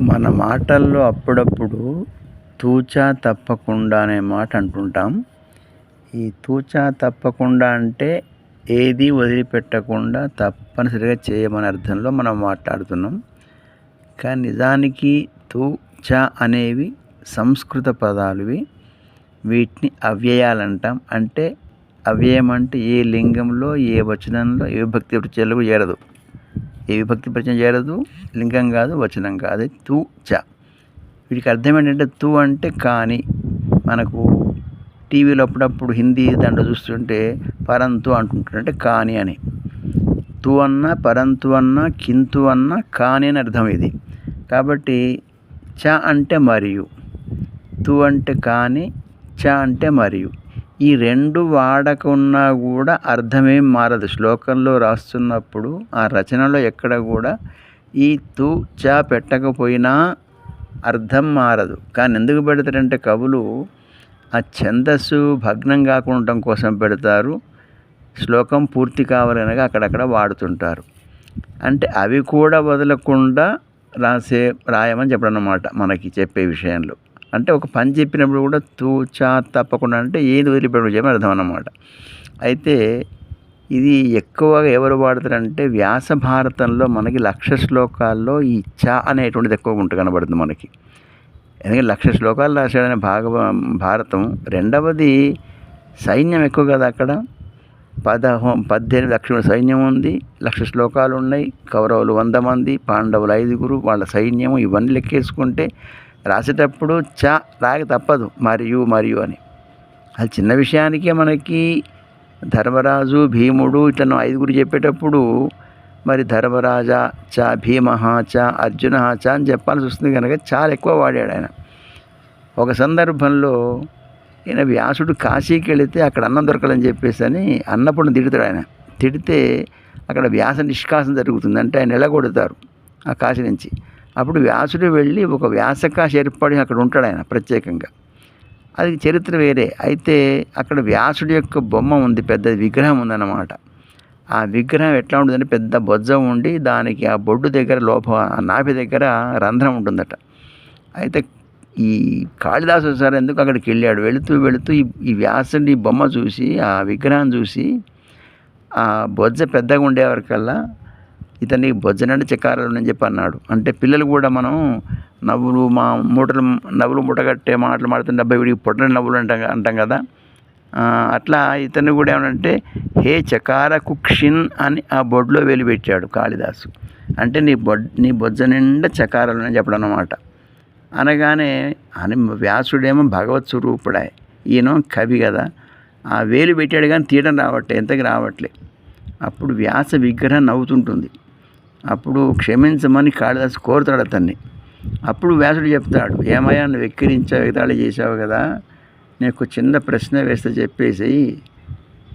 మన మాటల్లో అప్పుడప్పుడు తూచా తప్పకుండా అనే మాట అంటుంటాం. ఈ తూచా తప్పకుండా అంటే ఏది వదిలిపెట్టకుండా తప్పనిసరిగా చేయమనే అర్థంలో మనం మాట్లాడుతున్నాం. కానీ నిజానికి తూచ అనేవి సంస్కృత పదాలువి. వీటిని అవ్యయాలంటాం. అంటే అవ్యయం అంటే ఏ లింగంలో ఏ వచనంలో ఏ విభక్తి ప్రత్యయాలు చేరదు ఏ విభక్తి ప్రత్యయం చేయలేదు లింగం కాదు వచనం కాదు. తూ చ. వీటికి అర్థం ఏంటంటే తూ అంటే కానీ. మనకు టీవీలో అప్పుడప్పుడు హిందీ దండ చూస్తుంటే పరంతు అంటుంటారు. అంటే కానీ అని. తు అన్న పరంతు అన్న కింతు అన్న కానీ అని అర్థం ఇది. కాబట్టి చ అంటే మరియు. తు అంటే కానీ చ అంటే మరియు. ఈ రెండు వాడకున్నా కూడా అర్థమేం మారదు. శ్లోకంలో రాస్తున్నప్పుడు ఆ రచనలో ఎక్కడ కూడా ఈ తు చ పెట్టకపోయినా అర్థం మారదు. కానీ ఎందుకు పెడతారంటే కవులు ఆ ఛందస్సు భగ్నం కాకుండా కోసం పెడతారు. శ్లోకం పూర్తి కావాలనగా అక్కడక్కడ వాడుతుంటారు. అంటే అవి కూడా వదలకుండా రాసే రాయమని చెప్పడం అన్నమాట మనకి చెప్పే విషయంలో. అంటే ఒక పని చెప్పినప్పుడు కూడా తూచా తప్పకుండా అంటే ఏది వదిలిపెట్టడం చెప్పని అర్థం అన్నమాట అయితే ఇది ఎక్కువగా ఎవరు వాడతారంటే వ్యాస భారతంలో మనకి లక్ష శ్లోకాల్లో ఈ చ అనేటువంటిది ఎక్కువగా ఉంటుంది కనబడుతుంది మనకి. ఎందుకంటే లక్ష శ్లోకాలు రాశాడనే భాగ భారతం. రెండవది సైన్యం ఎక్కువ కదా అక్కడ. పదహో పద్దెనిమిది లక్షల సైన్యం ఉంది లక్ష శ్లోకాలు ఉన్నాయి కౌరవులు వంద మంది పాండవులు ఐదుగురు వాళ్ళ సైన్యము ఇవన్నీ లెక్కేసుకుంటే రాసేటప్పుడు చ రాక తప్పదు మరియు మరియు అని. అది చిన్న విషయానికే మనకి ధర్మరాజు భీముడు ఇట్లా ఐదుగురు చెప్పేటప్పుడు మరి ధర్మరాజ చ భీమ చ అర్జున చ అని చెప్పాల్సి వస్తుంది కనుక చాలా ఎక్కువ వాడాడు ఆయన. ఒక సందర్భంలో ఈయన వ్యాసుడు కాశీకి వెళితే అక్కడ అన్నం దొరకదని చెప్పేసి అని అన్నప్పుడు తిడతాడు ఆయన. తిడితే అక్కడ వ్యాస నిష్కాసం జరుగుతుంది అంటే ఆయన ఎలగొడతారు ఆ కాశీ నుంచి. అప్పుడు వ్యాసుడు వెళ్ళి ఒక వ్యాసకాశ ఏర్పడి అక్కడ ఉంటాడు ఆయన ప్రత్యేకంగా. అది చరిత్ర వేరే. అయితే అక్కడ వ్యాసుడి యొక్క బొమ్మ ఉంది పెద్ద విగ్రహం ఉందన్నమాట. ఆ విగ్రహం ఎట్లా ఉంటుందంటే పెద్ద బొజ్జ ఉండి దానికి ఆ బొడ్డు దగ్గర లోప ఆ నాభి దగ్గర రంధ్రం ఉంటుందట. అయితే ఈ కాళిదాసు సార్ ఎందుకు అక్కడికి వెళ్ళాడు? వెళుతూ వెళుతూ ఈ ఈ వ్యాసుడి బొమ్మ చూసి ఆ విగ్రహం చూసి ఆ బొజ్జ పెద్దగా ఉండేవారికల్లా ఇతని బొజ్జనంటే చకారాలు అని చెప్పి అన్నాడు. అంటే పిల్లలు కూడా మనం నవ్వులు మా మూటలు నవ్వులు మూటగట్టే మాటలు మాడుతుంటే డెబ్బై వీడికి పొట్టని నవ్వులు అంటాం అంటాం కదా. అట్లా ఇతను కూడా ఏమంటే హే చకార కుక్షిన్ అని ఆ బొడ్లో వెలిపెట్టాడు కాళిదాసు. అంటే నీ బొడ్ నీ బొజ్జ నిండా చకారాలు అని చెప్పడం అన్నమాట అనగానే అని వ్యాసుడేమో భగవత్ స్వరూపుడే ఈయన కవి కదా. ఆ వేలు పెట్టాడు కానీ తీయడం రావట్లే ఎంతకి రావట్లే. అప్పుడు వ్యాస విగ్రహం నవ్వుతుంటుంది. అప్పుడు క్షమించమని కాళిదాసు కోరుతాడు అతన్ని. అప్పుడు వ్యాసుడు చెప్తాడు ఏమయ్యా నువ్వు వెక్కిరించావు ఎగతాళి చేసావు కదా? నీకు చిన్న ప్రశ్న వేస్తే చెప్పేసి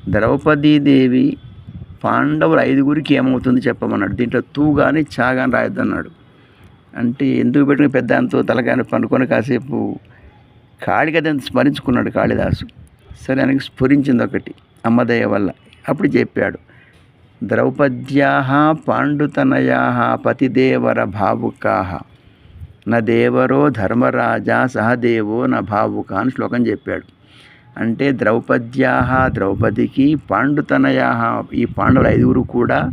ద్రౌపదీదేవి పాండవులు ఐదుగురికి ఏమవుతుంది చెప్పమన్నాడు. దీంట్లో తూ కానీ చా కానీ రాయొద్దన్నాడు. అంటే ఎందుకు పెట్టిన పెద్ద అంతో తలకాని పనుకొని కాసేపు కాళికదని స్మరించుకున్నాడు కాళిదాసు. సరే ఆయనకి స్ఫురించింది ఒకటి అమ్మదయ్య వల్ల. అప్పుడు చెప్పాడు ద్రౌపద్యా పాండుతనయా పతిదేవర భావుకా దేవరో ధర్మరాజా సహదేవో న భావుక అని శ్లోకం చెప్పాడు. అంటే ద్రౌపద్యా ద్రౌపదికి పాండుతనయా ఈ పాండవుల ఐదుగురు కూడా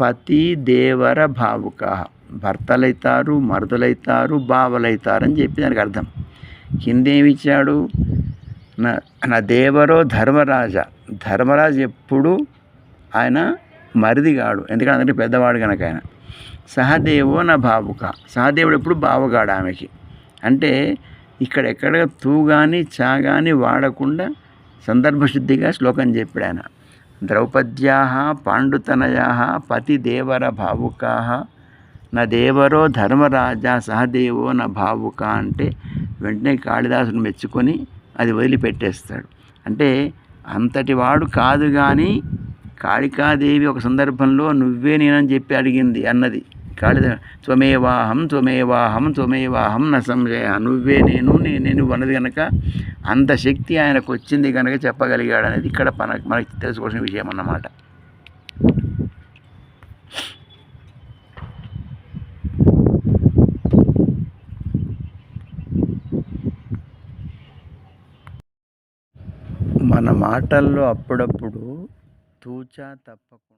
పతి దేవర భావుక భర్తలైతారు మరుదులైతారు బావలైతారని చెప్పి దానికి అర్థం. కిందేమిచ్చాడు నా నా దేవరో ధర్మరాజ. ధర్మరాజు ఎప్పుడు ఆయన మరిది కాడు ఎందుకంటే అందరికీ పెద్దవాడు కనుక ఆయన. సహదేవో నా బావుక సహదేవుడు ఎప్పుడు బావగాడు ఆమెకి. అంటే ఇక్కడ ఎక్కడ తూ కానీ చా కానీ వాడకుండా సందర్భశుద్ధిగా శ్లోకం చెప్పాడు ఆయన. ద్రౌపద్యా పాండుతనయా పతిదేవర భావుకా నా దేవరో ధర్మరాజా సహదేవో నా భావుక అంటే వెంటనే కాళిదాసుని మెచ్చుకొని అది వదిలిపెట్టేస్తాడు. అంటే అంతటి వాడు కాదు కానీ కాళికాదేవి ఒక సందర్భంలో నువ్వే నేనని చెప్పి అడిగింది అన్నది. కాళిద త్వమేవాహం త్వమేవాహం త్వమేవాహం నా సంశయ నువ్వే నేను నేను అన్నది కనుక అంత శక్తి ఆయనకు వచ్చింది కనుక చెప్పగలిగాడు అనేది ఇక్కడ మన మనకి తెలుసుకోవాల్సిన విషయం అన్నమాట. మన మాటల్లో అప్పుడప్పుడు తూచా తప్పకుండా